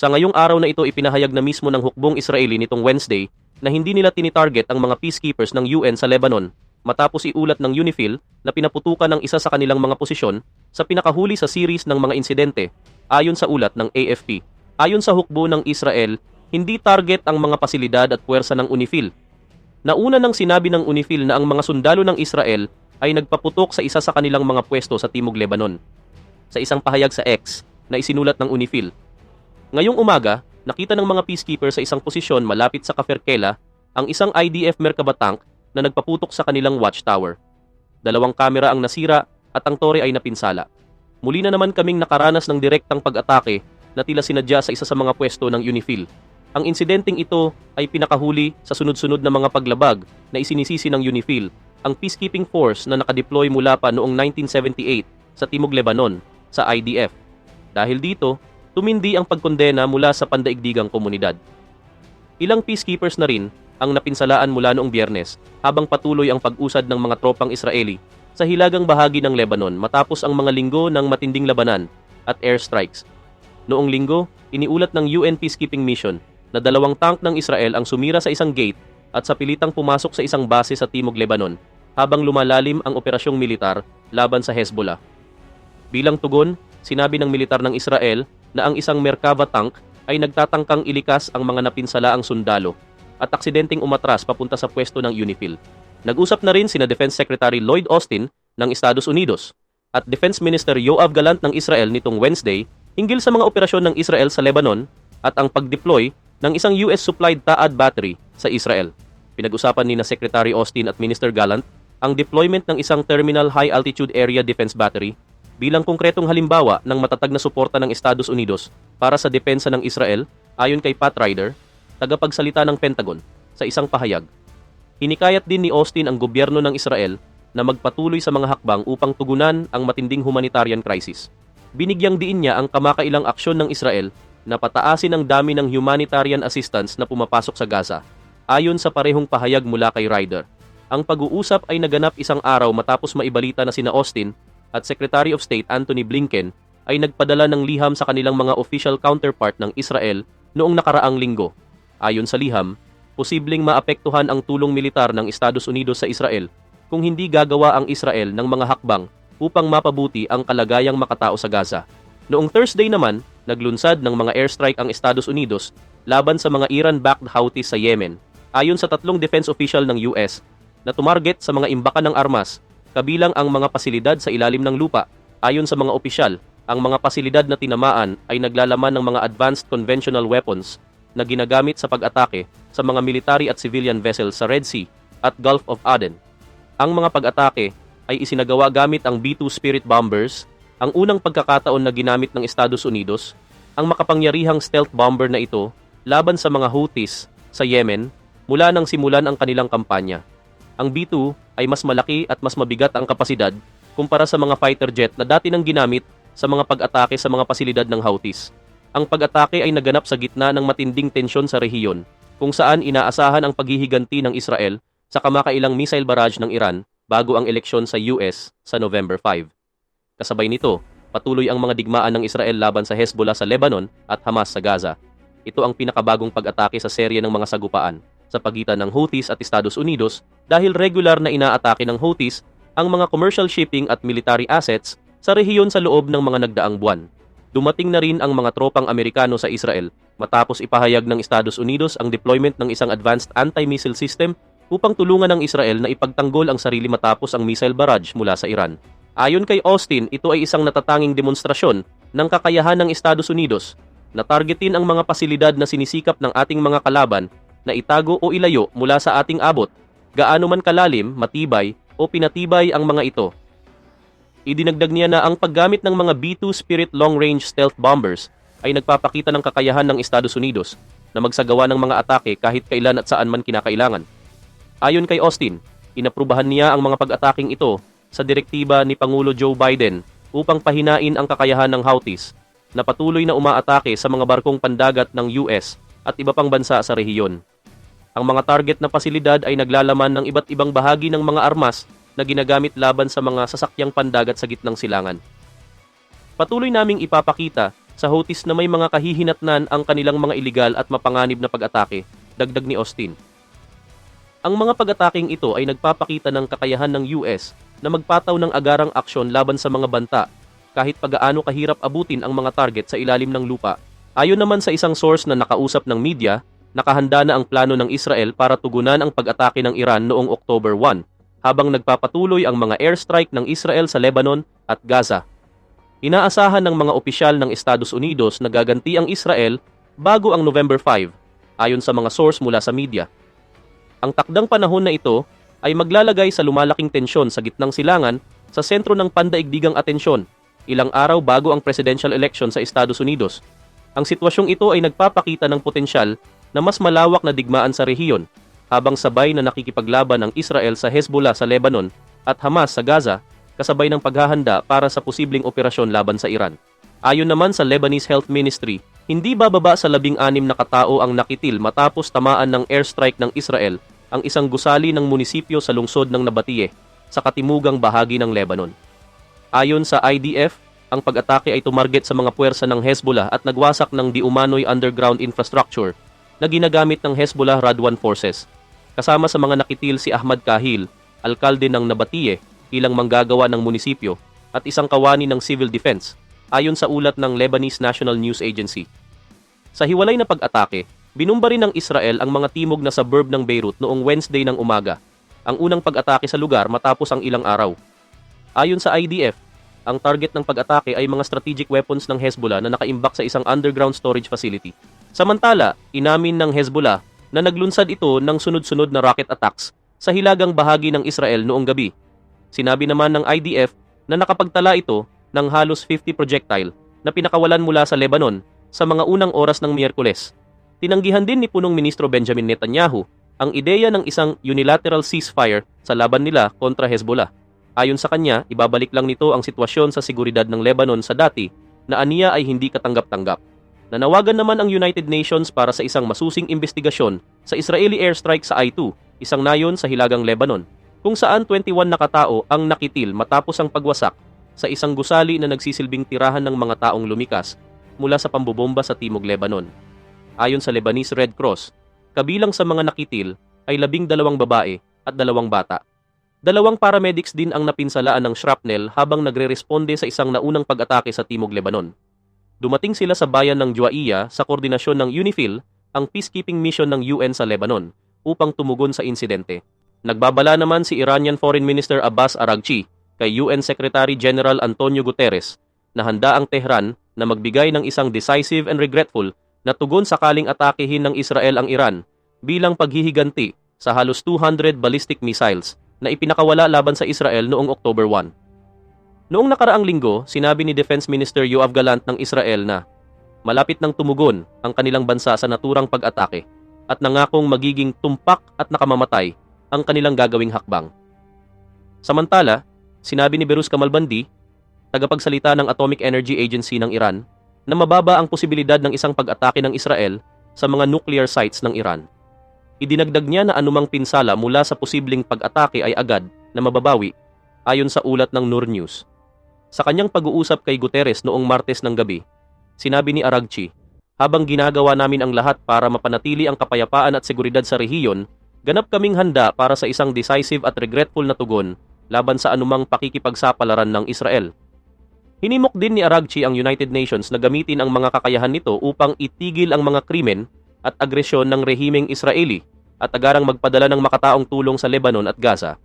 Sa ngayong araw na ito ipinahayag na mismo ng hukbong Israeli nitong Wednesday na hindi nila tinitarget ang mga peacekeepers ng UN sa Lebanon matapos iulat ng UNIFIL na pinaputukan ng isa sa kanilang mga posisyon sa pinakahuli sa series ng mga insidente ayon sa ulat ng AFP. Ayon sa hukbo ng Israel, hindi target ang mga pasilidad at puwersa ng UNIFIL. Nauna nang sinabi ng UNIFIL na ang mga sundalo ng Israel ay nagpaputok sa isa sa kanilang mga pwesto sa Timog Lebanon. Sa isang pahayag sa X na isinulat ng UNIFIL, Ngayong umaga, nakita ng mga peacekeeper sa isang posisyon malapit sa Kaferkela ang isang IDF Merkaba tank na nagpaputok sa kanilang watchtower. Dalawang kamera ang nasira at ang tore ay napinsala. Muli na naman kaming nakaranas ng direktang pag-atake na tila sinadya sa isa sa mga pwesto ng UNIFIL. Ang insidenteng ito ay pinakahuli sa sunod-sunod na mga paglabag na isinisisi ng UNIFIL, ang peacekeeping force na nakadeploy mula pa noong 1978 sa Timog Lebanon sa IDF. Dahil dito, tumindi ang pagkondena mula sa pandaigdigang komunidad. Ilang peacekeepers na rin ang napinsalaan mula noong biyernes habang patuloy ang pag-usad ng mga tropang Israeli sa hilagang bahagi ng Lebanon matapos ang mga linggo ng matinding labanan at airstrikes. Noong linggo, iniulat ng UN Peacekeeping Mission na dalawang tank ng Israel ang sumira sa isang gate at sa pilitang pumasok sa isang base sa Timog Lebanon habang lumalalim ang operasyong militar laban sa Hezbollah. Bilang tugon, sinabi ng militar ng Israel na ang isang Merkava tank ay nagtatangkang ilikas ang mga napinsalaang sundalo at aksidenteng umatras papunta sa pwesto ng UNIFIL. Nag-usap na rin sina Defense Secretary Lloyd Austin ng Estados Unidos at Defense Minister Yoav Galant ng Israel nitong Wednesday hinggil sa mga operasyon ng Israel sa Lebanon at ang pag-deploy ng isang US-supplied Taad battery sa Israel. Pinag-usapan ni na Secretary Austin at Minister Gallant ang deployment ng isang Terminal High Altitude Area Defense Battery bilang konkretong halimbawa ng matatag na suporta ng Estados Unidos para sa depensa ng Israel ayon kay Pat Ryder, tagapagsalita ng Pentagon, sa isang pahayag. Hinikayat din ni Austin ang gobyerno ng Israel na magpatuloy sa mga hakbang upang tugunan ang matinding humanitarian crisis. Binigyang diin niya ang kamakailang aksyon ng Israel na pataasin ang dami ng humanitarian assistance na pumapasok sa Gaza. Ayon sa parehong pahayag mula kay Ryder, ang pag-uusap ay naganap isang araw matapos maibalita na sina Austin at Secretary of State Anthony Blinken ay nagpadala ng liham sa kanilang mga official counterpart ng Israel noong nakaraang linggo. Ayon sa liham, posibleng maapektuhan ang tulong militar ng Estados Unidos sa Israel kung hindi gagawa ang Israel ng mga hakbang upang mapabuti ang kalagayang makatao sa Gaza. Noong Thursday naman, naglunsad ng mga airstrike ang Estados Unidos laban sa mga Iran-backed Houthis sa Yemen. Ayon sa tatlong defense official ng US na tumarget sa mga imbakan ng armas, kabilang ang mga pasilidad sa ilalim ng lupa. Ayon sa mga opisyal, ang mga pasilidad na tinamaan ay naglalaman ng mga advanced conventional weapons na ginagamit sa pag-atake sa mga military at civilian vessels sa Red Sea at Gulf of Aden. Ang mga pag-atake ay isinagawa gamit ang B-2 Spirit bombers, ang unang pagkakataon na ginamit ng Estados Unidos, ang makapangyarihang stealth bomber na ito laban sa mga Houthis sa Yemen mula nang simulan ang kanilang kampanya. Ang B-2 ay mas malaki at mas mabigat ang kapasidad kumpara sa mga fighter jet na dati nang ginamit sa mga pag-atake sa mga pasilidad ng Houthis. Ang pag-atake ay naganap sa gitna ng matinding tensyon sa rehiyon, kung saan inaasahan ang paghihiganti ng Israel sa kamakailang missile barrage ng Iran bago ang eleksyon sa US sa November 5. Kasabay nito, patuloy ang mga digmaan ng Israel laban sa Hezbollah sa Lebanon at Hamas sa Gaza. Ito ang pinakabagong pag-atake sa serye ng mga sagupaan sa pagitan ng Houthis at Estados Unidos dahil regular na inaatake ng Houthis ang mga commercial shipping at military assets sa rehiyon sa loob ng mga nagdaang buwan. Dumating na rin ang mga tropang Amerikano sa Israel matapos ipahayag ng Estados Unidos ang deployment ng isang advanced anti-missile system upang tulungan ng Israel na ipagtanggol ang sarili matapos ang missile barrage mula sa Iran. Ayon kay Austin, ito ay isang natatanging demonstrasyon ng kakayahan ng Estados Unidos na targetin ang mga pasilidad na sinisikap ng ating mga kalaban na itago o ilayo mula sa ating abot, gaano man kalalim, matibay o pinatibay ang mga ito. Idinagdag niya na ang paggamit ng mga B-2 Spirit long-range stealth bombers ay nagpapakita ng kakayahan ng Estados Unidos na magsagawa ng mga atake kahit kailan at saan man kinakailangan. Ayon kay Austin, inaprubahan niya ang mga pag-ataking ito sa direktiba ni Pangulo Joe Biden upang pahinain ang kakayahan ng Houthis na patuloy na umaatake sa mga barkong pandagat ng US at iba pang bansa sa rehiyon. Ang mga target na pasilidad ay naglalaman ng iba't ibang bahagi ng mga armas na ginagamit laban sa mga sasakyang pandagat sa gitnang silangan. Patuloy naming ipapakita sa Houthis na may mga kahihinatnan ang kanilang mga iligal at mapanganib na pag-atake, dagdag ni Austin. Ang mga pag-ataking ito ay nagpapakita ng kakayahan ng US na magpataw ng agarang aksyon laban sa mga banta kahit pagaano kahirap abutin ang mga target sa ilalim ng lupa. Ayon naman sa isang source na nakausap ng media, nakahanda na ang plano ng Israel para tugunan ang pag-atake ng Iran noong October 1, habang nagpapatuloy ang mga airstrike ng Israel sa Lebanon at Gaza. Inaasahan ng mga opisyal ng Estados Unidos na gaganti ang Israel bago ang November 5, ayon sa mga source mula sa media. Ang takdang panahon na ito ay maglalagay sa lumalaking tensyon sa gitnang silangan sa sentro ng pandaigdigang atensyon, ilang araw bago ang presidential election sa Estados Unidos. Ang sitwasyong ito ay nagpapakita ng potensyal na mas malawak na digmaan sa rehiyon, habang sabay na nakikipaglaban ang Israel sa Hezbollah sa Lebanon at Hamas sa Gaza kasabay ng paghahanda para sa posibleng operasyon laban sa Iran. Ayon naman sa Lebanese Health Ministry, hindi bababa sa labing anim na katao ang nakitil matapos tamaan ng airstrike ng Israel ang isang gusali ng munisipyo sa lungsod ng Nabatieh sa katimugang bahagi ng Lebanon. Ayon sa IDF, ang pag-atake ay tumarget sa mga puwersa ng Hezbollah at nagwasak ng diumanoy underground infrastructure na ginagamit ng Hezbollah Radwan forces. Kasama sa mga nakitil si Ahmad Kahil, alkalde ng Nabatieh ilang manggagawa ng munisipyo at isang kawani ng civil defense ayon sa ulat ng Lebanese National News Agency. Sa hiwalay na pag-atake, binumba rin ng Israel ang mga timog na suburb ng Beirut noong Wednesday ng umaga, ang unang pag-atake sa lugar matapos ang ilang araw. Ayon sa IDF, ang target ng pag-atake ay mga strategic weapons ng Hezbollah na nakaimbak sa isang underground storage facility. Samantala, inamin ng Hezbollah na naglunsad ito ng sunod-sunod na rocket attacks sa hilagang bahagi ng Israel noong gabi Sinabi naman ng IDF na nakapagtala ito ng halos 50 projectile na pinakawalan mula sa Lebanon sa mga unang oras ng Miyerkules. Tinanggihan din ni punong ministro Benjamin Netanyahu ang ideya ng isang unilateral ceasefire sa laban nila kontra Hezbollah. Ayon sa kanya, ibabalik lang nito ang sitwasyon sa seguridad ng Lebanon sa dati na aniya ay hindi katanggap-tanggap. Nanawagan naman ang United Nations para sa isang masusing investigasyon sa Israeli airstrike sa I-2, isang nayon sa hilagang Lebanon kung saan 21 na katao ang nakitil matapos ang pagwasak sa isang gusali na nagsisilbing tirahan ng mga taong lumikas mula sa pambobomba sa Timog Lebanon. Ayon sa Lebanese Red Cross, kabilang sa mga nakitil ay labing dalawang babae at dalawang bata. Dalawang paramedics din ang napinsalaan ng shrapnel habang nagre-responde sa isang naunang pag-atake sa Timog Lebanon. Dumating sila sa bayan ng Juaiya sa koordinasyon ng UNIFIL, ang peacekeeping mission ng UN sa Lebanon, upang tumugon sa insidente. Nagbabala naman si Iranian Foreign Minister Abbas Araghchi kay UN Secretary General Antonio Guterres na handa ang Tehran na magbigay ng isang decisive and regretful na tugon sakaling atakehin ng Israel ang Iran bilang paghihiganti sa halos 200 ballistic missiles na ipinakawala laban sa Israel noong October 1. Noong nakaraang linggo, sinabi ni Defense Minister Yoav Galant ng Israel na malapit nang tumugon ang kanilang bansa sa naturang pag-atake at nangakong magiging tumpak at nakamamatay ang kanilang gagawing hakbang. Samantala, sinabi ni Berus Kamalbandi, tagapagsalita ng Atomic Energy Agency ng Iran, na mababa ang posibilidad ng isang pag-atake ng Israel sa mga nuclear sites ng Iran. Idinagdag niya na anumang pinsala mula sa posibleng pag-atake ay agad na mababawi ayon sa ulat ng Nur News. Sa kanyang pag-uusap kay Guterres noong Martes ng gabi, sinabi ni Aragchi, habang ginagawa namin ang lahat para mapanatili ang kapayapaan at seguridad sa rehiyon, ganap kaming handa para sa isang decisive at regretful na tugon laban sa anumang pakikipagsapalaran ng Israel. Hinimok din ni Aragchi ang United Nations na gamitin ang mga kakayahan nito upang itigil ang mga krimen at agresyon ng rehimeng Israeli at agarang magpadala ng makataong tulong sa Lebanon at Gaza